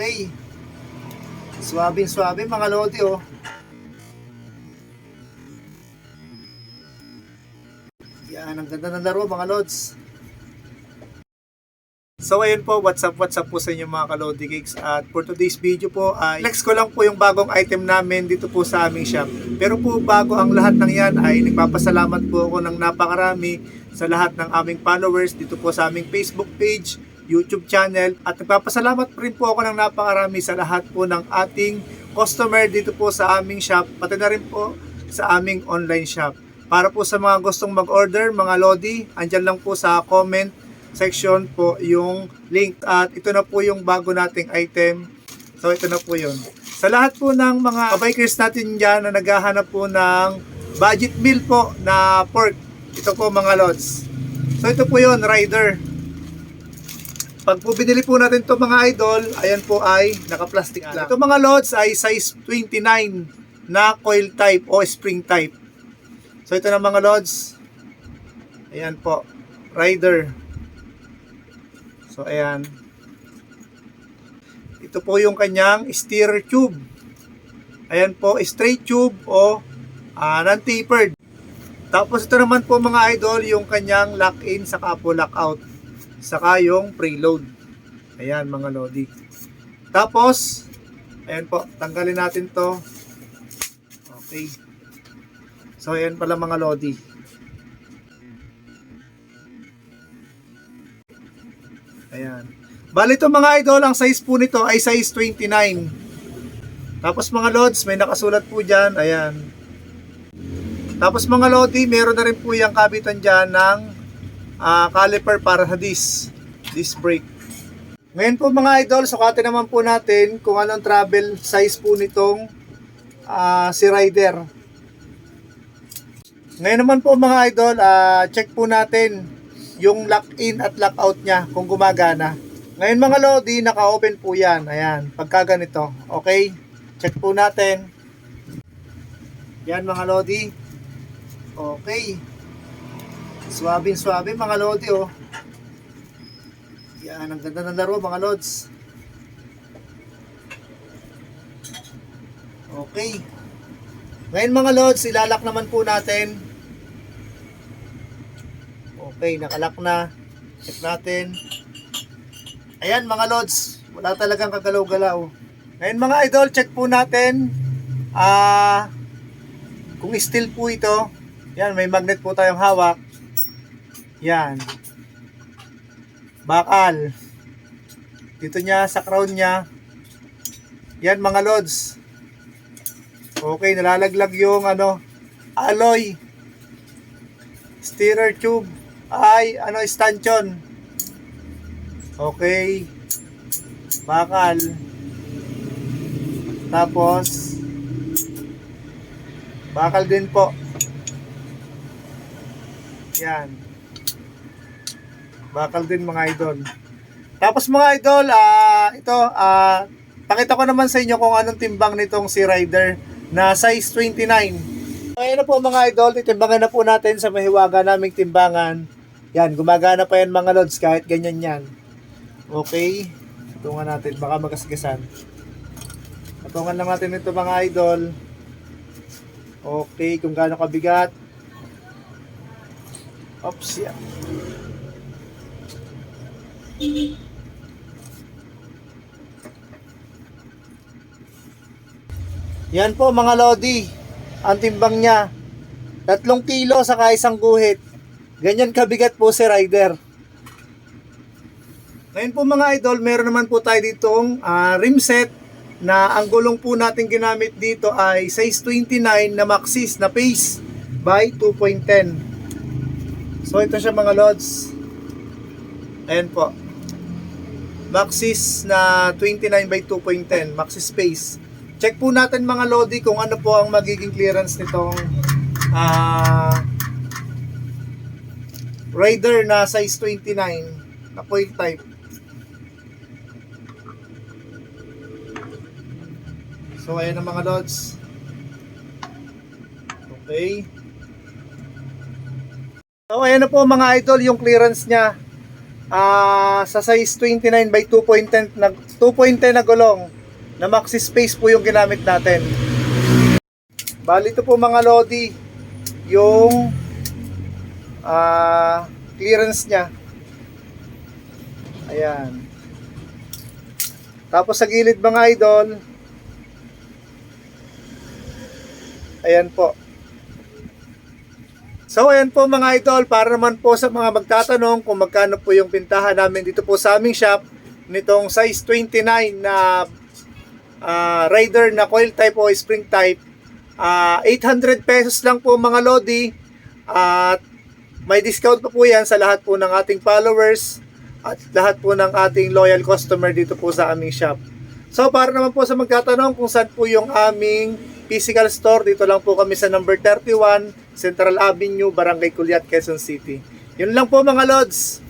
Okay. Swabing swabe mga lodi oh. Yan, ang ganda ng laro mga lods. So ayun po, what's up, what's up po sa inyo mga kalodi cakes At for today's video po ay flex ko lang po yung bagong item namin dito po sa aming shop Pero po bago ang lahat ng yan ay nagpapasalamat po ako ng napakarami sa lahat ng aming followers dito po sa aming Facebook page, YouTube channel. At nagpapasalamat rin po ako ng napakarami sa lahat po ng ating customer dito po sa aming shop Pati na rin po sa aming online shop. Para po sa mga gustong mag-order mga lodi, andyan lang po sa comment section po yung link. At ito na po yung bago nating item. So ito na po yun. Sa lahat po ng mga bikers natin dyan na naghahanap po ng budget meal po na pork ito po mga lods. So ito po yun rider pag po binili po natin to mga idol ayan po ay naka-plastic lang ito mga lods ay size 29 na coil type o spring type so ito na mga lods ayan po rider So, ayan. Ito po yung kanyang steer tube. Ayan po, straight tube o uh, non-tapered. Tapos ito naman po mga idol, yung kanyang lock-in saka po lock-out. Saka yung preload. Ayan mga lodi. Tapos, ayan po, tanggalin natin to. Okay. So, ayan pala mga lodi. Ayan. Bali ito mga idol, ang size po nito ay size 29. Tapos mga lods, may nakasulat po dyan. Ayan. Tapos mga lodi, meron na rin po yung kabitan dyan ng uh, caliper para sa disc. Disc brake. Ngayon po mga idol, sukatin naman po natin kung anong travel size po nitong uh, si rider. Ngayon naman po mga idol, uh, check po natin yung lock-in at lock-out niya kung gumagana. Ngayon mga lodi, naka-open po yan. Ayan, pagka ganito. Okay, check po natin. Yan mga lodi. Okay. Swabing swabe mga lodi oh. Yan, ang ganda ng laro mga lods. Okay. Ngayon mga lods, ilalak naman po natin Okay, nakalock na. Check natin. Ayan mga lods, wala talagang kagalaw-galaw. Ngayon mga idol, check po natin. Ah, kung steel po ito. Yan, may magnet po tayong hawak. Yan. Bakal. Dito niya sa crown niya. Yan mga lods. Okay, nalalaglag yung ano, alloy. Steerer tube ay ano stanchion okay bakal tapos bakal din po yan bakal din mga idol tapos mga idol ah ito ah pakita ko naman sa inyo kung anong timbang nitong si rider na size 29 ngayon na po mga idol, titimbangan na po natin sa mahiwaga naming timbangan yan, gumagana pa yan mga lods kahit ganyan yan. Okay. Tungan natin, baka magasgasan. Patungan lang natin ito mga idol. Okay, kung gaano kabigat. Oops, yan. Yan po mga lodi. Ang timbang niya. Tatlong kilo sa isang guhit. Ganyan kabigat po si rider. Ngayon po mga idol, meron naman po tayo ditong uh, rim set na ang gulong po natin ginamit dito ay size 29 na Maxxis na pace by 2.10. So ito siya mga lods. Ayan po. Maxxis na 29 by 2.10, Maxxis pace. Check po natin mga lodi kung ano po ang magiging clearance nitong ah uh, Raider na size 29 na point type. So ayan ang mga lods. Okay. So ayan na po mga idol yung clearance niya. Ah, sa size 29 by 2.10 na 2.10 na gulong na maxi space po yung ginamit natin. Bali ito po mga lodi yung ah, clearance niya. Ayan. Tapos sa gilid mga idol, ayan po. So ayan po mga idol, para naman po sa mga magtatanong kung magkano po yung pintahan namin dito po sa aming shop nitong size 29 na ah, rider na coil type o spring type. Ah, 800 pesos lang po mga lodi at may discount pa po yan sa lahat po ng ating followers at lahat po ng ating loyal customer dito po sa aming shop. So para naman po sa magtatanong kung saan po yung aming physical store, dito lang po kami sa number 31 Central Avenue, Barangay Culiat, Quezon City. Yun lang po mga lods.